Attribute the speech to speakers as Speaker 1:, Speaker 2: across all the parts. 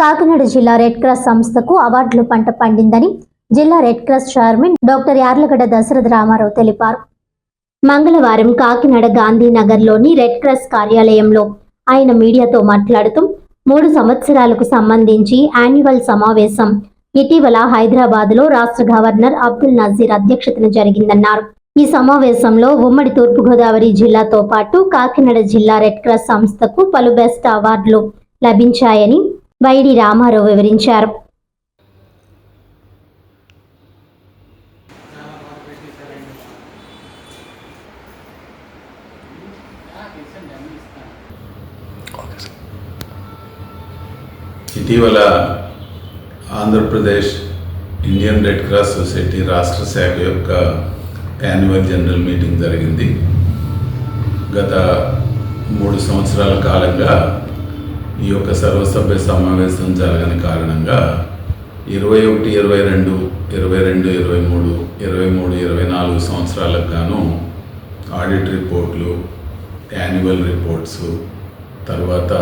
Speaker 1: కాకినాడ జిల్లా red cross సంస్థకు అవార్డులు పంట పండిందని జిల్లా red cross chairman doctor Yarlagadda Dasaratha Ramarao తెలిపారు. మంగళవారం కాకినాడ గాంధీనగర్లోని రెడ్ క్రాస్ కార్యాలయంలో ఆయన మీడియాతో మాట్లాడుతూ మూడు సంవత్సరాలకు సంబంధించి యాన్యువల్ సమావేశం ఇటీవల హైదరాబాద్లో రాష్ట్ర గవర్నర్ అబ్దుల్ నజీర్ అధ్యక్షతన జరిగిందన్నారు. ఈ సమావేశంలో ఉమ్మడి తూర్పుగోదావరి జిల్లాతో పాటు కాకినాడ జిల్లా రెడ్ క్రాస్ సంస్థకు పలు బెస్ట్ అవార్డులు లభించాయని వైడి రామారావు వివరించారు.
Speaker 2: ఇటీవల Andhra Pradesh Indian red cross society రాష్ట్ర శాఖ యొక్క యాన్యువల్ జనరల్ మీటింగ్ జరిగింది. గత మూడు సంవత్సరాల కాలంగా ఈ యొక్క సర్వసభ్య సమావేశం జరగని కారణంగా ఇరవై ఒకటి ఇరవై రెండు ఇరవై రెండు ఇరవై మూడు ఇరవై మూడు ఇరవై నాలుగు సంవత్సరాలకు గాను ఆడిట్ రిపోర్ట్లు యాన్యువల్ రిపోర్ట్స్ తర్వాత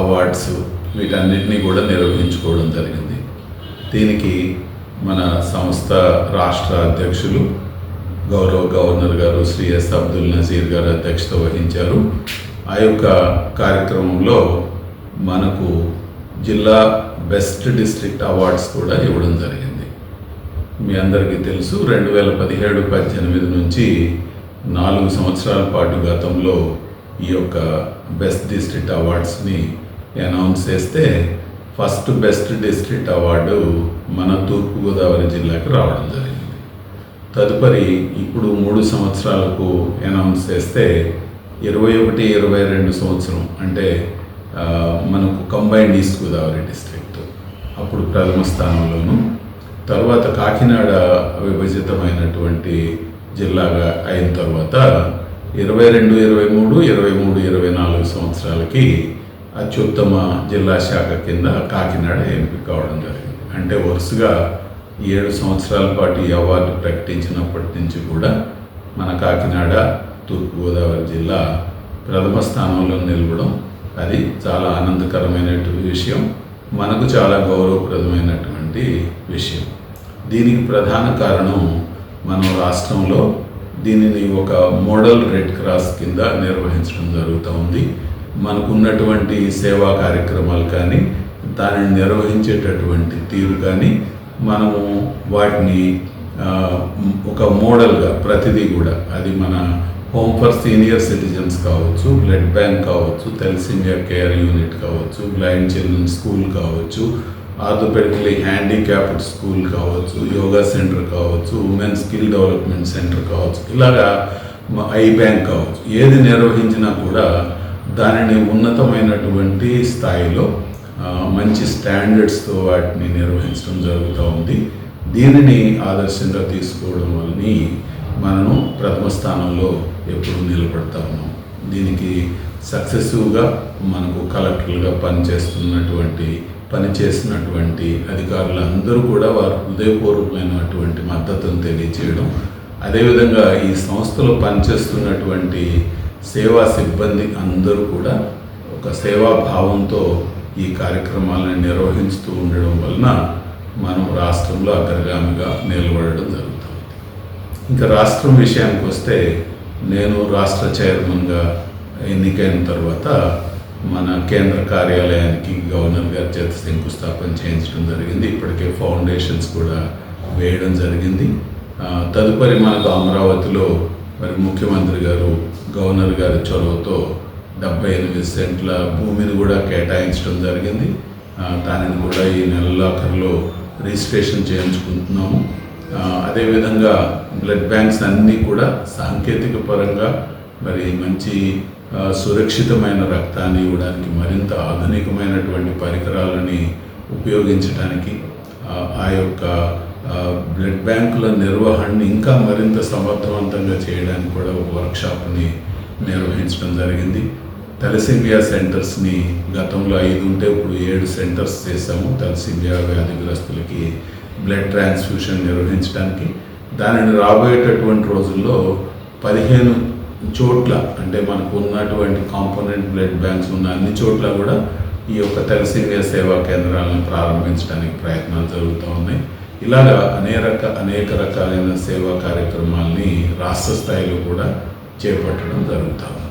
Speaker 2: అవార్డ్స్ వీటన్నిటినీ కూడా నిర్వహించుకోవడం జరిగింది. దీనికి మన సంస్థ రాష్ట్ర అధ్యక్షులు గౌరవ గవర్నర్ గారు శ్రీ ఎస్ అబ్దుల్ నజీర్ గారు అధ్యక్షత వహించారు. ఆ యొక్క కార్యక్రమంలో మనకు జిల్లా బెస్ట్ డిస్ట్రిక్ట్ అవార్డ్స్ కూడా ఇవ్వడం జరిగింది. మీ అందరికీ తెలుసు రెండు వేల పదిహేడు పద్దెనిమిది నుంచి నాలుగు సంవత్సరాల పాటు గతంలో ఈ యొక్క బెస్ట్ డిస్ట్రిక్ట్ అవార్డ్స్ని అనౌన్స్ చేస్తే ఫస్ట్ బెస్ట్ డిస్ట్రిక్ట్ అవార్డు మన తూర్పుగోదావరి జిల్లాకి రావడం జరిగింది. తదుపరి ఇప్పుడు మూడు సంవత్సరాలకు అనౌన్స్ చేస్తే ఇరవై ఒకటి ఇరవై రెండు సంవత్సరం అంటే మనకు కంబైన్డ్ ఈస్ట్ గోదావరి డిస్ట్రిక్ట్ అప్పుడు ప్రథమ స్థానంలోను తర్వాత కాకినాడ విభజితమైనటువంటి జిల్లాగా అయిన తర్వాత ఇరవై రెండు ఇరవై మూడు ఇరవై మూడు ఇరవై నాలుగు సంవత్సరాలకి అత్యుత్తమ జిల్లా శాఖ కింద కాకినాడ ఎంపిక కావడం జరిగింది. అంటే వరుసగా ఏడు సంవత్సరాల పాటు ఈ అవార్డు ప్రకటించినప్పటి నుంచి కూడా మన కాకినాడ తూర్పుగోదావరి జిల్లా ప్రథమ స్థానంలో నిలవడం అది చాలా ఆనందకరమైనటువంటి విషయం మనకు చాలా గౌరవప్రదమైనటువంటి విషయం. దీనికి ప్రధాన కారణం మన రాష్ట్రంలో దీనిని ఒక మోడల్ రెడ్ క్రాస్ కింద నిర్వహించడం జరుగుతూ ఉంది. మనకు ఉన్నటువంటి సేవా కార్యక్రమాలు కానీ దానిని నిర్వహించేటటువంటి తీరు కానీ మనము వాటిని ఒక మోడల్గా ప్రతిదీ కూడా అది మన హోమ్ ఫర్ సీనియర్ సిటిజన్స్ కావచ్చు బ్లడ్ బ్యాంక్ కావచ్చు తెలసింగియా కేర్ యూనిట్ కావచ్చు బ్లైండ్ చిల్డ్రన్ స్కూల్ కావచ్చు ఆర్థోపెడికలీ హ్యాండిక్యాప్డ్ స్కూల్ కావచ్చు యోగా సెంటర్ కావచ్చు ఉమెన్ స్కిల్ డెవలప్మెంట్ సెంటర్ కావచ్చు ఇలాగా ఐ బ్యాంక్ కావచ్చు. ఏది నిర్వహించినా కూడా దానిని ఉన్నతమైనటువంటి స్థాయిలో మంచి స్టాండర్డ్స్తో వాటిని నిర్వహించడం జరుగుతూ ఉంది. దీనిని ఆదర్శంగా తీసుకోవడం వలని మనము ప్రథమ స్థానంలో ఎప్పుడు నిలబడతా ఉన్నాం. దీనికి సక్సెసివ్గా మనకు కలెక్టర్లుగా పనిచేస్తున్నటువంటి పనిచేసినటువంటి అధికారులందరూ కూడా వారు హృదయపూర్వకమైనటువంటి మద్దతును తెలియజేయడం అదేవిధంగా ఈ సంస్థలో పనిచేస్తున్నటువంటి సేవా సిబ్బంది అందరూ కూడా ఒక సేవా భావంతో ఈ కార్యక్రమాలను నిర్వహిస్తూ ఉండడం వలన మనం రాష్ట్రంలో అగ్రగామిగా నిలబడడం జరుగుతుంది. ఇంకా రాష్ట్రం విషయానికి వస్తే నేను రాష్ట్ర చైర్మన్గా ఎన్నికైన తర్వాత మన కేంద్ర కార్యాలయానికి గవర్నర్ గారి చేత శంకుస్థాపన చేయించడం జరిగింది. ఇప్పటికే ఫౌండేషన్స్ కూడా వేయడం జరిగింది. తదుపరి మనకు అమరావతిలో మరి ముఖ్యమంత్రి గారు గవర్నర్ గారి చొరవతో డెబ్బై ఎనిమిది సెంట్ల భూమిని కూడా కేటాయించడం జరిగింది. దానిని కూడా ఈ నెలలాఖరులో రిజిస్ట్రేషన్ చేయించుకుంటున్నాము. అదేవిధంగా బ్లడ్ బ్యాంక్స్ అన్నీ కూడా సాంకేతిక పరంగా మరి మంచి సురక్షితమైన రక్తాన్ని ఇవ్వడానికి మరింత ఆధునికమైనటువంటి పరికరాలని ఉపయోగించడానికి ఆ, యొక్క బ్లడ్ బ్యాంకుల నిర్వహణని ఇంకా మరింత సమర్థవంతంగా చేయడానికి కూడా ఒక వర్క్షాప్ని నిర్వహించడం జరిగింది. తలసిమియా సెంటర్స్ని గతంలో ఐదు ఉంటే ఇప్పుడు ఏడు సెంటర్స్ చేసాము తలసిమియా వ్యాధిగ్రస్తులకి బ్లడ్ ట్రాన్స్ఫ్యూషన్ నిర్వహించడానికి. దానిని రాబోయేటటువంటి రోజుల్లో పదిహేను చోట్ల అంటే మనకు ఉన్నటువంటి కాంపోనెంట్ బ్లడ్ బ్యాంక్స్ ఉన్న అన్ని చోట్ల కూడా ఈ యొక్క తలసీమియా సేవా కేంద్రాలను ప్రారంభించడానికి ప్రయత్నాలు జరుగుతూ ఉన్నాయి. ఇలాగా అనేక అనేక రకాలైన సేవా కార్యక్రమాల్ని రాష్ట్ర స్థాయిలో కూడా చేపట్టడం జరుగుతూ ఉంది.